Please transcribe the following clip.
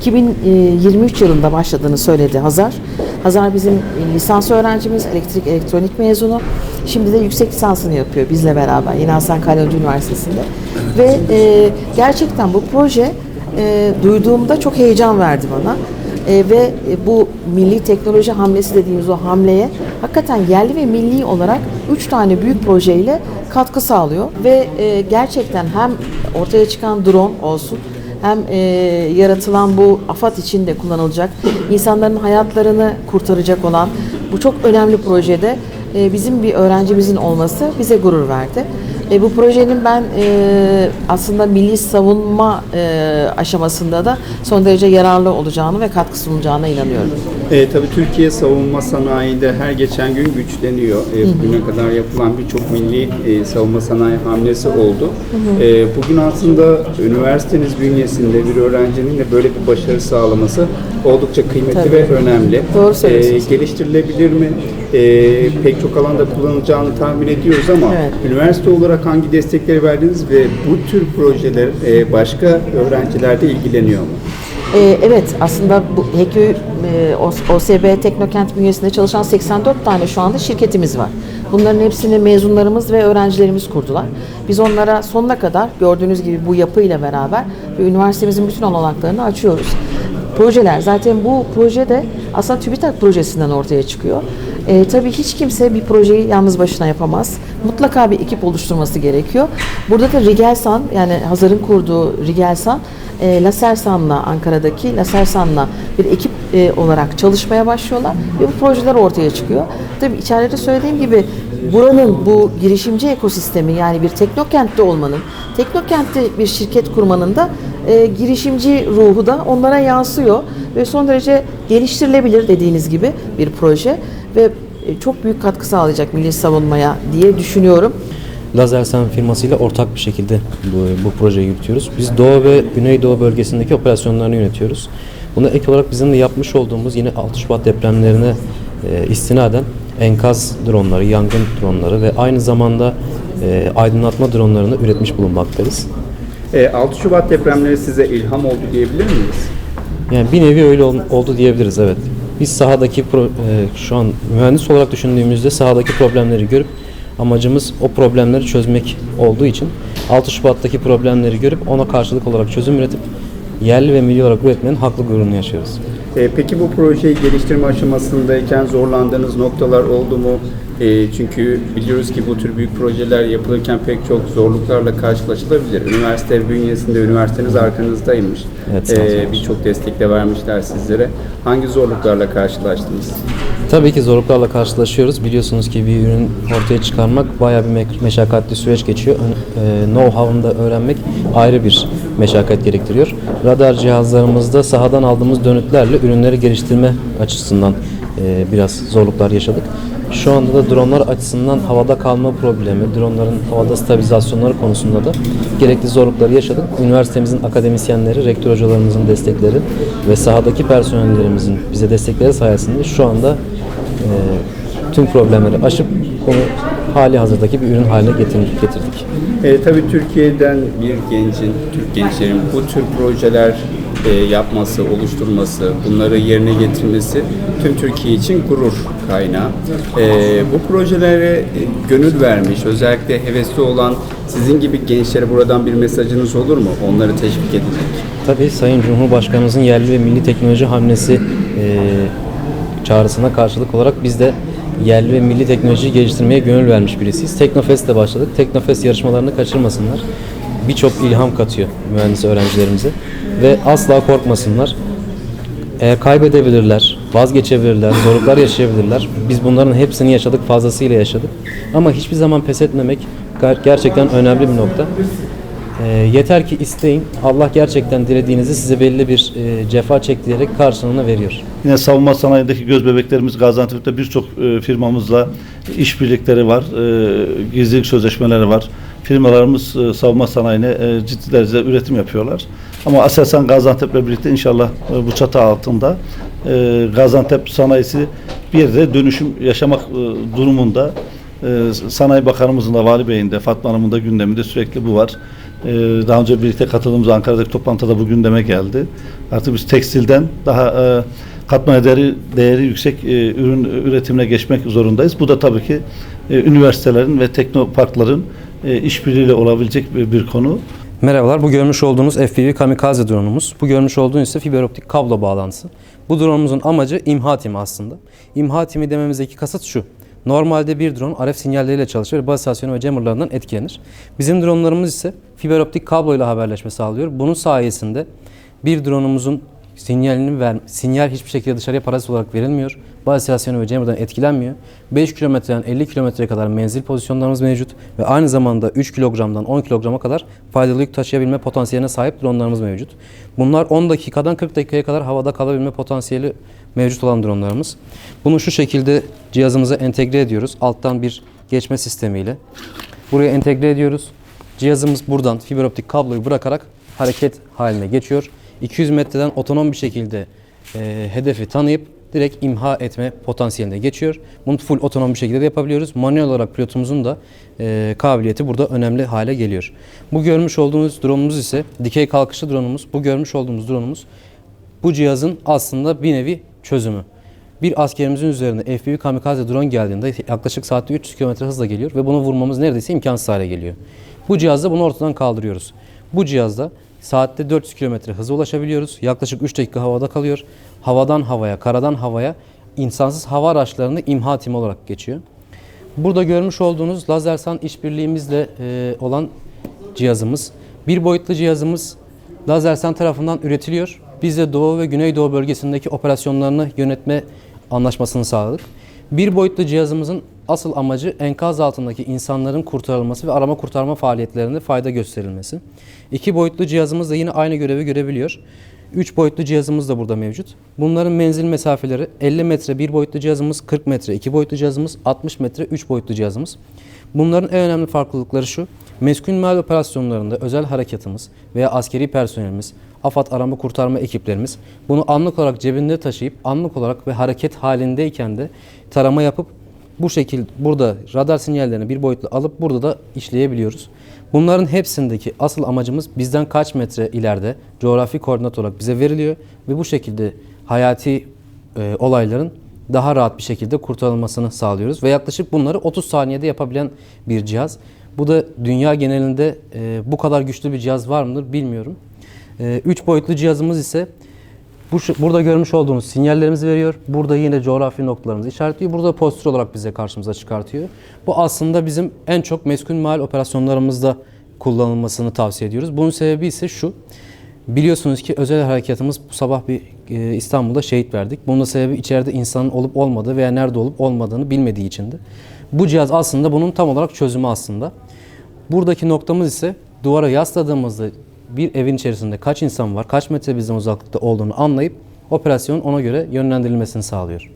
2023 yılında başladığını söyledi Hazar. Hazar bizim e, lisans öğrencimiz, elektrik elektronik mezunu. Şimdi de yüksek lisansını yapıyor bizle beraber Yeni Hasan Kalyoncu Üniversitesi'nde. Ve e, gerçekten bu proje e, duyduğumda çok heyecan verdi bana. E, ve e, bu milli teknoloji hamlesi dediğimiz o hamleye hakikaten yerli ve milli olarak üç tane büyük projeyle katkı sağlıyor ve e, gerçekten hem ortaya çıkan drone olsun hem e, yaratılan bu afat için de kullanılacak insanların hayatlarını kurtaracak olan bu çok önemli projede e, bizim bir öğrencimizin olması bize gurur verdi. E, bu projenin ben e, aslında milli savunma e, aşamasında da son derece yararlı olacağını ve katkı sunacağına inanıyorum. E, tabii Türkiye savunma sanayide her geçen gün güçleniyor. E, bugüne kadar yapılan birçok milli e, savunma sanayi hamlesi oldu. E, bugün aslında üniversiteniz bünyesinde bir öğrencinin de böyle bir başarı sağlaması oldukça kıymetli Tabii. ve önemli. Doğru söylüyorsunuz. E, geliştirilebilir mi? E, pek çok alanda kullanılacağını tahmin ediyoruz ama Evet. üniversite olarak hangi destekleri verdiniz ve bu tür projeler e, başka öğrenciler de ilgileniyor mu? Ee, evet aslında bu HEKÜ e, OSB Teknokent bünyesinde çalışan 84 tane şu anda şirketimiz var. Bunların hepsini mezunlarımız ve öğrencilerimiz kurdular. Biz onlara sonuna kadar gördüğünüz gibi bu yapıyla beraber ve üniversitemizin bütün olanaklarını açıyoruz. Projeler zaten bu proje de aslında TÜBİTAK projesinden ortaya çıkıyor. Ee, tabii hiç kimse bir projeyi yalnız başına yapamaz. Mutlaka bir ekip oluşturması gerekiyor. Burada da Rigelsan yani Hazar'ın kurduğu Rigelsan e, Lasersan'la Ankara'daki Lasersan'la bir ekip e, olarak çalışmaya başlıyorlar ve bu projeler ortaya çıkıyor. Tabii içeride söylediğim gibi buranın bu girişimci ekosistemi yani bir teknokentte olmanın, teknokentte bir şirket kurmanın da e, girişimci ruhu da onlara yansıyor ve son derece geliştirilebilir dediğiniz gibi bir proje ve e, çok büyük katkı sağlayacak milli savunmaya diye düşünüyorum. Lazersen firmasıyla ortak bir şekilde bu, bu projeyi yürütüyoruz. Biz Doğu ve Güneydoğu bölgesindeki operasyonlarını yönetiyoruz. Buna ek olarak bizim de yapmış olduğumuz yine 6 Şubat depremlerine e, istinaden enkaz dronları, yangın dronları ve aynı zamanda e, aydınlatma dronlarını üretmiş bulunmaktayız. E, 6 Şubat depremleri size ilham oldu diyebilir miyiz? Yani bir nevi öyle ol- oldu diyebiliriz evet. Biz sahadaki pro- e, şu an mühendis olarak düşündüğümüzde sahadaki problemleri görüp amacımız o problemleri çözmek olduğu için 6 Şubat'taki problemleri görüp ona karşılık olarak çözüm üretip yerli ve milli olarak üretmenin haklı gururunu yaşıyoruz. E, peki bu projeyi geliştirme aşamasındayken zorlandığınız noktalar oldu mu? E, çünkü biliyoruz ki bu tür büyük projeler yapılırken pek çok zorluklarla karşılaşılabilir. Üniversite bünyesinde üniversiteniz arkanızdaymış. Evet. E, Birçok destek de vermişler sizlere. Hangi zorluklarla karşılaştınız? Tabii ki zorluklarla karşılaşıyoruz. Biliyorsunuz ki bir ürün ortaya çıkarmak bayağı bir me- meşakkatli süreç geçiyor. E, Know-how'ını da öğrenmek ayrı bir meşakkat gerektiriyor. Radar cihazlarımızda sahadan aldığımız dönütlerle ürünleri geliştirme açısından e, biraz zorluklar yaşadık. Şu anda da dronlar açısından havada kalma problemi, dronların havada stabilizasyonları konusunda da gerekli zorlukları yaşadık. Üniversitemizin akademisyenleri, rektör hocalarımızın destekleri ve sahadaki personellerimizin bize destekleri sayesinde şu anda e, tüm problemleri aşıp bunu hali hazırdaki bir ürün haline getir- getirdik. E, tabii Türkiye'den bir gencin, Türk gençlerin bu tür projeler e, yapması, oluşturması, bunları yerine getirmesi tüm Türkiye için gurur kaynağı. E, bu projelere e, gönül vermiş, özellikle hevesli olan sizin gibi gençlere buradan bir mesajınız olur mu? Onları teşvik edecek. Tabii Sayın Cumhurbaşkanımızın yerli ve milli teknoloji hamlesi e, çağrısına karşılık olarak biz de yerli ve milli teknolojiyi geliştirmeye gönül vermiş birisiyiz. Teknofest'te başladık. Teknofest yarışmalarını kaçırmasınlar. Birçok ilham katıyor mühendis öğrencilerimize ve asla korkmasınlar. Eğer kaybedebilirler, vazgeçebilirler, zorluklar yaşayabilirler. Biz bunların hepsini yaşadık, fazlasıyla yaşadık. Ama hiçbir zaman pes etmemek ger- gerçekten önemli bir nokta. E, yeter ki isteyin. Allah gerçekten dilediğinizi size belli bir e, cefa çektirerek karşılığını veriyor. Yine savunma sanayindeki göz bebeklerimiz Gaziantep'te birçok e, firmamızla işbirlikleri var. E, gizlilik sözleşmeleri var. Firmalarımız e, savunma sanayine e, ciddi derecede üretim yapıyorlar. Ama Aselsan Gaziantep'le birlikte inşallah e, bu çatı altında e, Gaziantep sanayisi bir yerde dönüşüm yaşamak e, durumunda. E, Sanayi Bakanımızın da Vali Bey'in de Fatma Hanım'ın da gündeminde sürekli bu var. E, daha önce birlikte katıldığımız Ankara'daki toplantıda bu gündeme geldi. Artık biz tekstilden daha e, katma değeri, değeri yüksek e, ürün üretimine geçmek zorundayız. Bu da tabii ki e, üniversitelerin ve teknoparkların işbirliğiyle olabilecek bir, konu. Merhabalar, bu görmüş olduğunuz FPV kamikaze drone'umuz. Bu görmüş olduğunuz ise fiber optik kablo bağlantısı. Bu drone'umuzun amacı imha timi aslında. İmha timi dememizdeki kasıt şu. Normalde bir drone RF sinyalleriyle çalışır ve baz istasyonu ve jammerlarından etkilenir. Bizim drone'larımız ise fiber optik kablo ile haberleşme sağlıyor. Bunun sayesinde bir drone'umuzun sinyalini ver, sinyal hiçbir şekilde dışarıya parasız olarak verilmiyor. Baz istasyonu ve jammer'dan etkilenmiyor. 5 kilometreden 50 kilometreye kadar menzil pozisyonlarımız mevcut ve aynı zamanda 3 kilogramdan 10 kilograma kadar faydalı yük taşıyabilme potansiyeline sahip dronlarımız mevcut. Bunlar 10 dakikadan 40 dakikaya kadar havada kalabilme potansiyeli mevcut olan dronlarımız. Bunu şu şekilde cihazımıza entegre ediyoruz. Alttan bir geçme sistemiyle. Buraya entegre ediyoruz. Cihazımız buradan fiber optik kabloyu bırakarak hareket haline geçiyor. 200 metreden otonom bir şekilde e, hedefi tanıyıp direkt imha etme potansiyeline geçiyor. Bunu full otonom bir şekilde de yapabiliyoruz. Manuel olarak pilotumuzun da e, kabiliyeti burada önemli hale geliyor. Bu görmüş olduğunuz drone'umuz ise dikey kalkışlı drone'umuz. Bu görmüş olduğumuz drone'umuz bu cihazın aslında bir nevi çözümü. Bir askerimizin üzerine FPV kamikaze drone geldiğinde yaklaşık saatte 300 km hızla geliyor ve bunu vurmamız neredeyse imkansız hale geliyor. Bu cihazda bunu ortadan kaldırıyoruz. Bu cihazda saatte 400 km hıza ulaşabiliyoruz. Yaklaşık 3 dakika havada kalıyor. Havadan havaya, karadan havaya insansız hava araçlarını imha timi olarak geçiyor. Burada görmüş olduğunuz Lazersan işbirliğimizle e, olan cihazımız. Bir boyutlu cihazımız Lazersan tarafından üretiliyor. Biz de Doğu ve Güneydoğu bölgesindeki operasyonlarını yönetme anlaşmasını sağladık. Bir boyutlu cihazımızın asıl amacı enkaz altındaki insanların kurtarılması ve arama kurtarma faaliyetlerinde fayda gösterilmesi. İki boyutlu cihazımız da yine aynı görevi görebiliyor. 3 boyutlu cihazımız da burada mevcut. Bunların menzil mesafeleri 50 metre bir boyutlu cihazımız, 40 metre iki boyutlu cihazımız, 60 metre 3 boyutlu cihazımız. Bunların en önemli farklılıkları şu. Meskun mal operasyonlarında özel harekatımız veya askeri personelimiz, AFAD arama kurtarma ekiplerimiz bunu anlık olarak cebinde taşıyıp anlık olarak ve hareket halindeyken de tarama yapıp bu şekilde burada radar sinyallerini bir boyutlu alıp burada da işleyebiliyoruz. Bunların hepsindeki asıl amacımız bizden kaç metre ileride coğrafi koordinat olarak bize veriliyor ve bu şekilde hayati e, olayların daha rahat bir şekilde kurtarılmasını sağlıyoruz ve yaklaşık bunları 30 saniyede yapabilen bir cihaz. Bu da dünya genelinde e, bu kadar güçlü bir cihaz var mıdır bilmiyorum. 3 boyutlu cihazımız ise bu burada görmüş olduğunuz sinyallerimizi veriyor. Burada yine coğrafi noktalarımızı işaretliyor. Burada postür olarak bize karşımıza çıkartıyor. Bu aslında bizim en çok meskun mal operasyonlarımızda kullanılmasını tavsiye ediyoruz. Bunun sebebi ise şu. Biliyorsunuz ki özel harekatımız bu sabah bir e, İstanbul'da şehit verdik. Bunun da sebebi içeride insanın olup olmadığı veya nerede olup olmadığını bilmediği içindi. Bu cihaz aslında bunun tam olarak çözümü aslında. Buradaki noktamız ise duvara yasladığımızda bir evin içerisinde kaç insan var, kaç metre bizden uzaklıkta olduğunu anlayıp operasyonun ona göre yönlendirilmesini sağlıyor.